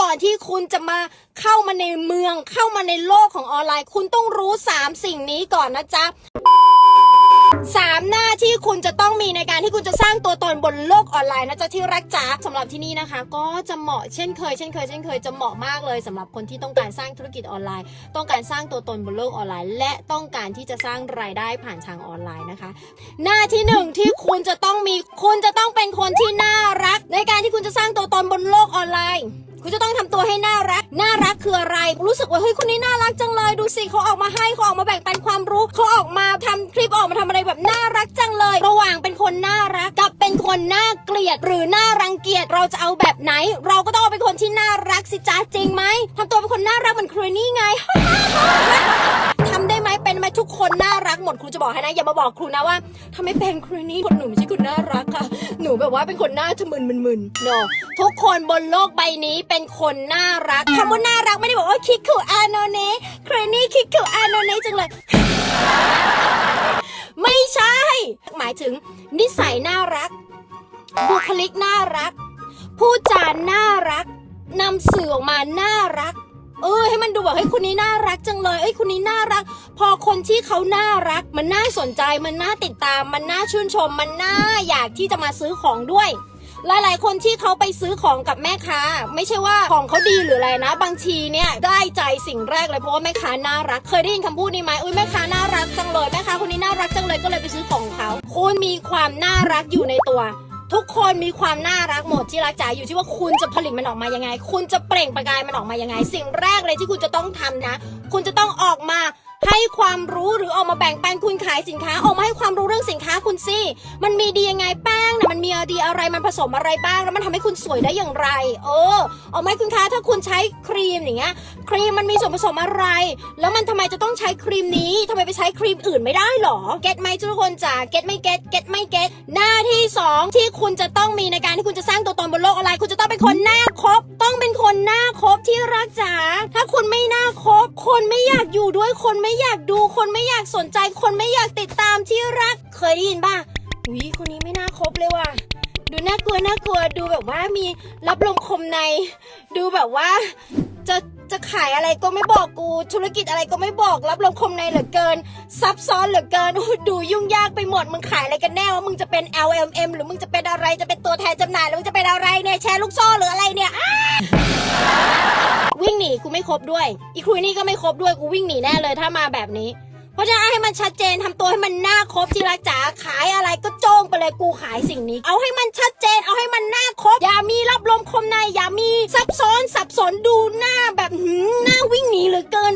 ก่อนที่คุณจะมาเข้ามาในเมืองเข้ามาในโลกของออนไลน์ คุณต้องรู้ 3 สิ่งนี้ก่อนนะจ๊ะสามหน้าที่คุณจะต้องมีในการที่คุณจะสร้างตัวตนบนโลกออนไลน์นะจ๊ะที่รักจ๋าสำหรับที่นี่นะคะ ก็จะเหมาะเช่นเคยเช่นเคยเช่นเคยจะเหมาะมากเลยสำหรับคนที่ต้องการสร้างธุรกิจออนไลน์ ต้องการสร้างตัวตนบนโลกออนไลน์ และต้องการที่จะสร้างรายได้ผ่านทางออนไลน์นะคะ หน้าที่หนึ่งที่คุณจะต้องมีคุณจะต้องเป็นคนที่น่ารัก ในการที่คุณจะสร้างตัวตนบนโลกออนไลน์ คุณจะต้องทำตัวให้น่ารัก น่ารักคืออะไร รู้สึกว่าเฮ้ยคนนี้น่ารักจังเลย ดูสิเขาออกมาให้เขาออกมาแบ่งปันความรู้เขาออกมาทำคลิปออกมาทำอะไรแบบน่ารักจังเลย ระหว่างเป็นคนน่ารักกับเป็นคนน่าเกลียด หรือน่ารังเกียจเราจะเอาแบบไหน เราก็ต้องเป็นคนที่น่ารักสิจ้าจริงไหมทำตัวเป็นคนน่ารักเหมือนครูนี่ไง เป็นไหมทุกคนน่ารักหมดครูจะบอกให้นะอย่ามาบอกครูนะว่าทำไม่เป็นครูนี่คนหนูไม่ใช่คนน่ารักค่ะ หนูแบบว่าเป็นคนหน้าทะมึนมึนมึนโนทุกคนบนโลกใบนี้เป็นคนน่ารักคำว่าน่ารักไม่ได้บอกว่าคิกคูอาโนเนะครูนี่คิกคูอาโนเนะจังเลยไม่ใช่ หมายถึง นิสัยน่ารัก บุคลิกน่ารัก พูดจาน่ารักนำสื่อออกมาน่ารัก เออให้มันดูแบบเฮ้ยคนนี้น่ารักจังเลยเอ้ยคนนี้น่ารัก พอคนที่เขาน่ารัก มันน่าสนใจมันน่าติดตาม มันน่าชื่นชม มันน่าอยากที่จะมาซื้อของด้วยหลาย ๆ คนที่เขาไปซื้อของกับแม่ค้า ไม่ใช่ว่าของเขาดีหรืออะไรนะ บางทีเนี่ยได้ใจสิ่งแรกเลยเพราะว่าแม่ค้าน่ารัก เคยได้ยินคำพูดนี้ไหมอุ้ยแม่ค้าน่ารักจังเลยแม่ค้าคนนี้น่ารักจังเลยก็เลยไปซื้อของเขาคุณมีความน่ารักอยู่ในตัว ทุกคนมีความน่ารักหมดที่รักจ๋าอยู่ที่ว่าคุณจะผลิตมันออกมายังไง คุณจะเปล่งประกายมันออกมายังไง สิ่งแรกเลยที่คุณจะต้องทำนะ คุณจะต้องออกมาให้ความรู้หรือออกมาแบ่งปันายสินค้าออกมาให้ความรู้เรื่องสินค้าคุณสิมันมีดียังไงแป้งนะมันมีดีอะไรมันผสมอะไรบ้าง แล้วมันทำให้คุณสวยได้อย่างไร เออออกมาให้คุณค้าถ้าคุณใช้ครีมอย่างเงี้ยครีมมันมีส่วนผสมอะไร แล้วมันทำไมจะต้องใช้ครีมนี้ทำไมไปใช้ครีมอื่นไม่ได้หรอเก็ตไหมทุกคนจ๋าเก็ตไม่เก็ตเก็ตไม่เก็ตหน้าที่สองที่คุณจะต้องมีในการที่คุณจะสร้างตัวตนบนโลกออนไลน์คุณจะต้อง คนหน้าคบ ต้องเป็นคนหน้าคบที่รักจ๋าถ้าคุณไม่น่าคบ คนไม่อยากอยู่ด้วยคนไม่อยากดู คนไม่อยากสนใจ คนไม่อยากติดตามที่รัก เคยได้ยินป่ะวิคนนี้ไม่น่าคบเลยว่ะ ดูน่ากลัวน่ากลัวดูแบบว่ามีรับลมคมใน ดูแบบว่า จะจะขายอะไรก็ไม่บอกกู ธุรกิจอะไรก็ไม่บอก รับลมคมในเหลือเกิน ซับซ้อนเหลือเกินดูยุ่งยากไปหมดมึงขายอะไรกันแน่ว่ามึงจะเป็น LMM หรือมึงจะเป็นอะไรจะเป็นตัวแทนจำหน่ายหรือมึงจะเป็นอะไรเนี่ยแชร์ลูกโซ่หรืออะไรเนี่ยวิ่งหนีกูไม่ครบด้วย อีครุยนี่ก็ไม่ครบด้วยกูวิ่งหนีแน่เลยถ้ามาแบบนี้ เพราะฉะนั้นให้มันชัดเจนทำตัวให้มันน่า ครบที่รักจ๋าขายอะไรก็โจ้งไปเลยกูขายสิ่งนี้ เอาให้มันชัดเจน เอาให้มันหน้าครบ อย่ามีรับลมคมในอย่ามีซับซ้อนสับสนดูหน้าแบบหืม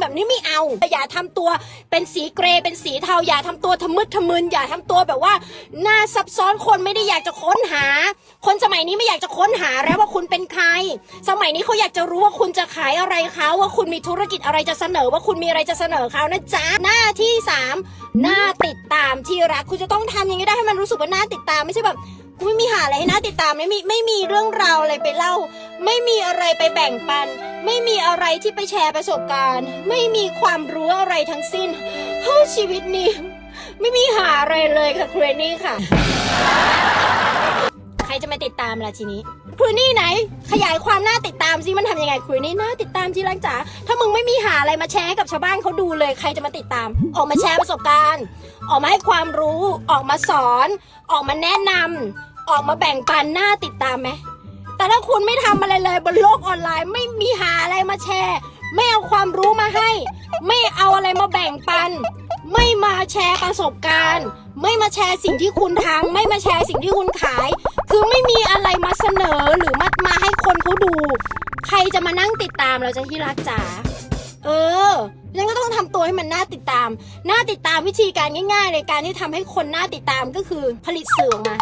แบบนี้ไม่เอา อย่าทำตัวเป็นสีเกรย์เป็นสีเทา อย่าทำตัวทะมึดทะมึน อย่าทำตัวแบบว่าหน้าซับซ้อนคนไม่ได้อยากจะค้นหา คนสมัยนี้ไม่อยากจะค้นหาแล้วว่าคุณเป็นใคร สมัยนี้เขาอยากจะรู้ว่าคุณจะขายอะไรเขาว่าคุณมีธุรกิจอะไรจะเสนอ ว่าคุณมีอะไรจะเสนอเขานะจ๊ะหน้าที่สามหน้าติดตามที่รักคุณจะต้องทำยังไงได้ให้มันรู้สึกว่าหน้าติดตามไม่ใช่แบบกูไม่มีหาอะไรให้หน้าติดตามไม่มีไม่มีเรื่องราวอะไรไปเล่า ไม่มีอะไรไปแบ่งปัน ไม่มีอะไรที่ไปแชร์ประสบการณ์ ไม่มีความรู้อะไรทั้งสิ้นเฮ้ยชีวิตนี้ ไม่มีหาอะไรเลยค่ะครูนี่ค่ะ ใครจะมาติดตามล่ะทีนี้ครูนี่ไหน ขยายความน่าติดตามสิมันทำยังไงครูนี่น่าติดตามที่รักจ๋าถ้ามึงไม่มีหาอะไรมาแชร์ให้กับชาวบ้านเขาดูเลย ใครจะมาติดตาม ออกมาแชร์ประสบการณ์ ออกมาให้ความรู้ ออกมาสอน ออกมาแนะนำออกมาแบ่งปันน่าติดตามไหม แต่ถ้าคุณไม่ทำอะไรเลยบนโลกออนไลน์ไม่มีหาอะไรมาแชร์ ไม่เอาความรู้มาให้ ไม่เอาอะไรมาแบ่งปัน ไม่มาแชร์ประสบการณ์ ไม่มาแชร์สิ่งที่คุณทำไม่มาแชร์สิ่งที่คุณขาย คือไม่มีอะไรมาเสนอหรือมามาให้คนเขาดู ใครจะมานั่งติดตามเราจะที่รักจ๋าเออฉันก็ต้องทำตัวให้มันน่าติดตาม น่าติดตามวิธีการง่ายๆในการที่ทำให้คนน่าติดตามก็คือผลิตสื่อออกมา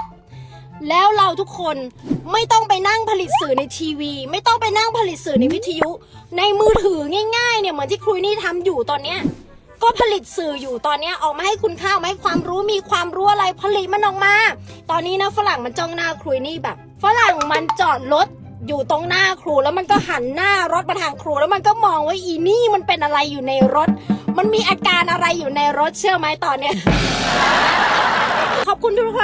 แล้วเราทุกคนไม่ต้องไปนั่งผลิตสื่อในทีวี ไม่ต้องไปนั่งผลิตสื่อในวิทยุ ในมือถือง่ายๆเนี่ยเหมือนที่ครูนี่ทำอยู่ตอนเนี้ยก็ผลิตสื่ออยู่ตอนเนี้ยออกมาให้คุณค่ามาให้ความรู้มีความรู้อะไรผลิตมันออกมา ตอนนี้นะฝรั่งมันจ้องหน้าครูนี่แบบ ฝรั่งมันจอดรถอยู่ตรงหน้าครูแล้วมันก็หันหน้ารถมาทางครู แล้วมันก็มองว่าอีนี่มันเป็นอะไรอยู่ในรถ มันมีอาการอะไรอยู่ในรถเชื่อไหมตอนเนี้ย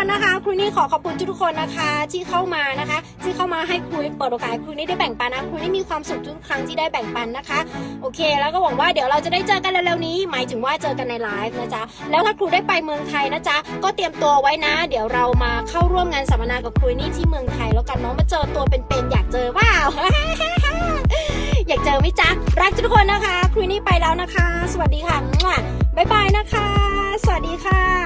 คนนะคะครูนี่ขอขอบคุณทุกคนนะคะที่เข้ามานะคะ ที่เข้ามาให้ครูเปิดโอกาสครูนี่ได้แบ่งปันนะครูนี่มีความสุขทุกครั้งที่ได้แบ่งปันนะคะ โอเค แล้วก็หวังว่าเดี๋ยวเราจะได้เจอกันเร็วๆนี้ หมายถึงว่าเจอกันในไลฟ์นะจ๊ะแล้วถ้าครูได้ไปเมืองไทยนะจ๊ะก็เตรียมตัวไว้นะ เดี๋ยวเรามาเข้าร่วมงานสัมมนากับครูนี่ที่เมืองไทยแล้วกันเนาะมาเจอตัวเป็นๆอยากเจอเปล่าอยากเจอไหมจ๊ะรักทุกคนนะคะครูนี่ไปแล้วนะคะ สวัสดีค่ะมั่วบ๊ายบายนะคะ สวัสดีค่ะ